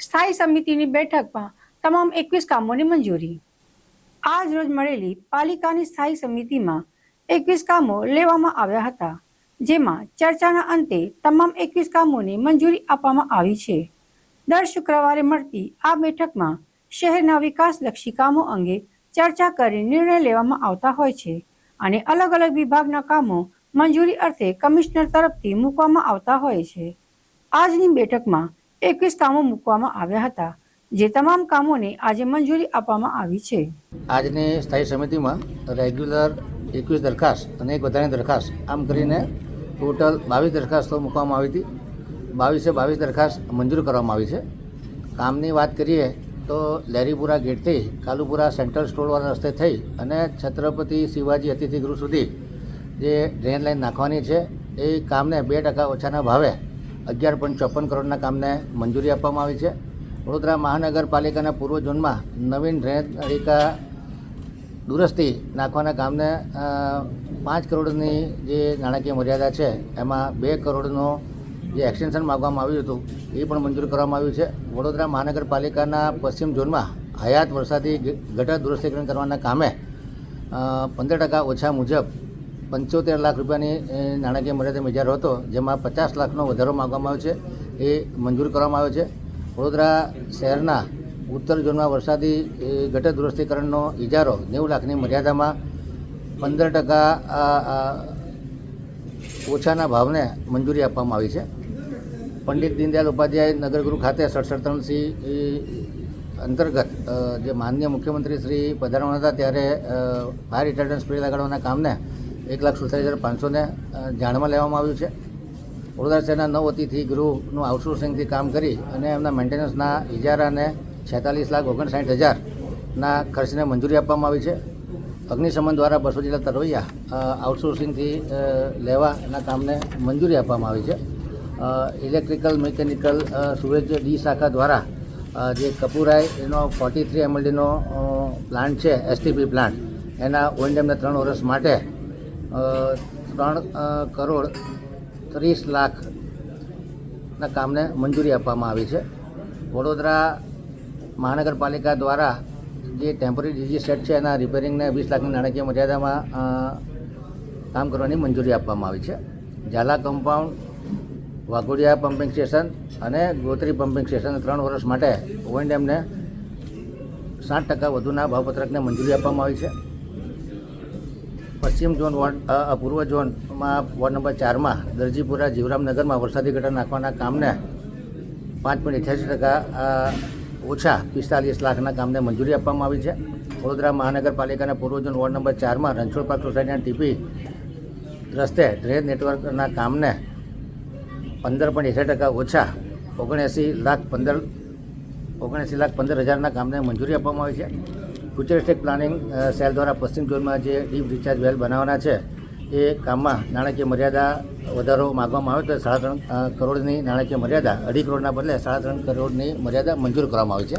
સ્થાયી સમિતિની બેઠકમાં તમામ એકવીસ કામોની મંજૂરી. આજ રોજ મળેલી પાલિકાની સ્થાયી સમિતિમાં એકવીસ કામો લેવામાં આવ્યા હતા, જેમાં ચર્ચાના અંતે તમામ એકવીસ કામોને મંજૂરી આપવામાં આવી છે. દર શુક્રવારે મળતી આ બેઠકમાં શહેરના વિકાસલક્ષી કામો અંગે ચર્ચા કરી નિર્ણય લેવામાં આવતા હોય છે અને અલગ અલગ વિભાગના કામો મંજૂરી અર્થે કમિશનર તરફથી મૂકવામાં આવતા હોય છે. આજની બેઠકમાં એકવીસ કામો મૂકવામાં આવ્યા હતા, જે તમામ કામોને આજે મંજૂરી આપવામાં આવી છે. આજની સ્થાયી સમિતિમાં રેગ્યુલર એકવીસ દરખાસ્ત અને એક વધારાની દરખાસ્ત, આમ કરીને ટોટલ બાવીસ દરખાસ્તો મૂકવામાં આવી હતી. બાવીસે બાવીસ દરખાસ્ત મંજૂર કરવામાં આવી છે. કામની વાત કરીએ તો લેરીપુરા ગેટથી કાલુપુરા સેન્ટ્રલ સ્ટોરવાળા રસ્તે થઈ અને છત્રપતિ શિવાજી અતિથિગૃહ સુધી જે ડ્રેન લાઈન નાખવાની છે, એ કામને બે ટકા ઓછાના ભાવે અગિયાર પોઈન્ટ ચોપન કરોડના કામને મંજૂરી આપવામાં આવી છે. વડોદરા મહાનગરપાલિકાના પૂર્વ ઝોનમાં નવીન ડ્રેન નળિકા દુરસ્તી નાખવાના કામને પાંચ કરોડની જે નાણાકીય મર્યાદા છે, એમાં બે કરોડનો જે એક્સટેન્શન માગવામાં આવ્યું હતું, એ પણ મંજૂર કરવામાં આવ્યું છે. વડોદરા મહાનગરપાલિકાના પશ્ચિમ ઝોનમાં હયાત વરસાદી ગટર દુરસ્તીકરણ કરવાના કામે પંદર ટકા ઓછા મુજબ પંચોતેર લાખ રૂપિયાની નાણાકીય મર્યાદામાં ઇજારો હતો, જેમાં પચાસ લાખનો વધારો માગવામાં આવ્યો છે, એ મંજૂર કરવામાં આવ્યો છે. વડોદરા શહેરના ઉત્તર ઝોનમાં વરસાદી ગટર દુરસ્તીકરણનો ઇજારો નેવું લાખની મર્યાદામાં પંદર ટકા ઓછાના ભાવને મંજૂરી આપવામાં આવી છે. પંડિત દીનદયાલ ઉપાધ્યાય નગરગૃહ ખાતે સડસઠ અંતર્ગત જે માનનીય મુખ્યમંત્રી શ્રી પધારવાના હતા, ત્યારે ફાયર રિટાર્ડન્ટ સ્પ્રે લગાડવાના કામને એક લાખ સુડતાલીસ હજાર પાંચસોને જાણમાં લેવામાં આવ્યું છે. વડોદરા શહેરના નવ અતિથિ ગૃહનું આઉટસોર્સિંગથી કામ કરી અને એમના મેન્ટેનન્સના ઇજારાને છેતાલીસ લાખ ઓગણસાઠ હજારના ખર્ચને મંજૂરી આપવામાં આવી છે. અગ્નિશમન દ્વારા બસો જેટલા તરવૈયા આઉટસોર્સિંગથી લેવા લેવાના કામને મંજૂરી આપવામાં આવી છે. ઇલેક્ટ્રિકલ, મિકેનિકલ સુરજ ડી શાખા દ્વારા જે કપૂરાય એનો ફોર્ટી થ્રી એમએલડીનો પ્લાન્ટ છે એસટીપી પ્લાન્ટ, એના ઓએનડેમને ત્રણ વર્ષ માટે ત્રણ કરોડ ત્રીસ લાખના કામને મંજૂરી આપવામાં આવી છે. વડોદરા મહાનગરપાલિકા દ્વારા જે ટેમ્પરરી ડીજી સેટ છે, એના રિપેરિંગને વીસ લાખની નાણાકીય મર્યાદામાં કામ કરવાની મંજૂરી આપવામાં આવી છે. Jhala compound Waghodia pumping station અને ગોત્રી પમ્પિંગ સ્ટેશન ત્રણ વર્ષ માટે ઓએનડેમને સાત ટકા વધુના ભાવપત્રકને મંજૂરી આપવામાં આવી છે. પશ્ચિમ ઝોન વોર્ડ પૂર્વ ઝોનમાં વોર્ડ નંબર ચારમાં, દરજીપુરા જીવરામનગરમાં વરસાદી ગટર નાખવાના કામને પાંચ પોઈન્ટ અઠ્યાસી ટકા ઓછા પિસ્તાલીસ લાખના કામને મંજૂરી આપવામાં આવી છે. વડોદરા મહાનગરપાલિકાના પૂર્વ ઝોન વોર્ડ નંબર ચારમાં રણછોડ પાર્ક સોસાયટીના ટીપી રસ્તે ડ્રેન નેટવર્કના કામને પંદર પોઈન્ટ એસી ટકા ઓછા ઓગણએંસી લાખ પંદર ઓગણએંસી લાખ પંદર હજારના કામને મંજૂરી આપવામાં આવી છે. ફ્યુચરિસ્ટિક પ્લાનિંગ સેલ દ્વારા પશ્ચિમ ઝોનમાં જે ડીપ રિચાર્જ વેલ બનાવવાના છે, એ કામમાં નાણાકીય મર્યાદા વધારો માગવામાં આવે તો સાડા ત્રણ કરોડની નાણાકીય મર્યાદા, અઢી કરોડના બદલે સાડા ત્રણ કરોડની મર્યાદા મંજૂર કરવામાં આવી છે.